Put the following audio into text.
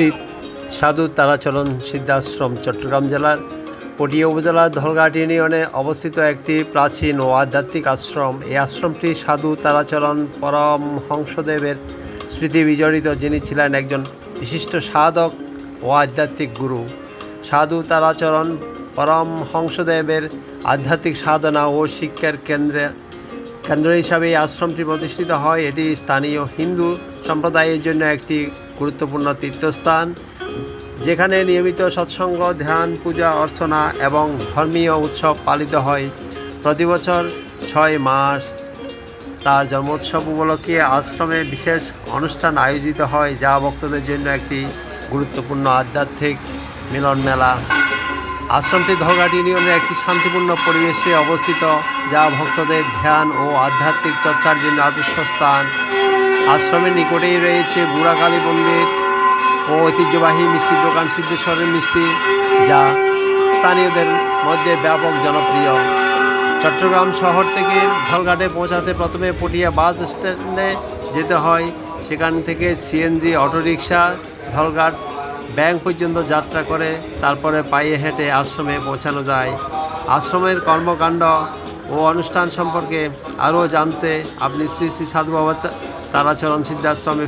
শ্রী সাধু তারাচরণ সিদ্ধাশ্রম, চট্টগ্রাম জেলার পটিয়া উপজেলার ধলঘাট ইউনিয়নে অবস্থিত একটি প্রাচীন ও আধ্যাত্মিক আশ্রম। এই আশ্রমটি সাধু তারাচরণ পরমহংসদেবের স্মৃতি বিজড়িত, যিনি ছিলেন একজন বিশিষ্ট সাধক ও আধ্যাত্মিক গুরু। সাধু তারাচরণ পরমহংসদেবের আধ্যাত্মিক সাধনা ও শিক্ষার কেন্দ্রে কেন্দ্র হিসাবে এই আশ্রমটি প্রতিষ্ঠিত হয়। এটি স্থানীয় হিন্দু সম্প্রদায়ের জন্য একটি গুরুত্বপূর্ণ তীর্থস্থান, যেখানে নিয়মিত সৎসঙ্গ, ধ্যান, পূজা, অর্চনা এবং ধর্মীয় উৎসব পালিত হয়। প্রতি বছর ছয় মাস তার জন্মোৎসব উপলক্ষে আশ্রমে বিশেষ অনুষ্ঠান আয়োজিত হয়, যা ভক্তদের জন্য একটি গুরুত্বপূর্ণ আধ্যাত্মিক মিলন মেলা আশ্রমটি ধলঘাট ইউনিয়নের একটি শান্তিপূর্ণ পরিবেশে অবস্থিত, যা ভক্তদের ধ্যান ও আধ্যাত্মিক চর্চার জন্য আদর্শ স্থান। আশ্রমের নিকটেই রয়েছে বুড়াকালী মন্দির ও ঐতিহ্যবাহী মিষ্টির দোকান সিদ্ধেশ্বরের মিষ্টি, যা স্থানীয়দের মধ্যে ব্যাপক জনপ্রিয়। চট্টগ্রাম শহর থেকে ধলঘাটে পৌঁছাতে প্রথমে পটিয়া বাস স্ট্যান্ডে যেতে হয়। সেখান থেকে সিএনজি, অটোরিকশা, ধলঘাট ব্যাংক পর্যন্ত যাত্রা করে, তারপরে পায়ে হেঁটে আশ্রমে পৌঁছানো যায়। আশ্রমের কর্মকাণ্ড ও অনুষ্ঠান সম্পর্কে আরও জানতে আপনি শ্রী শ্রী সাধু বাবা তারাচরণ সিদ্ধাশ্রমে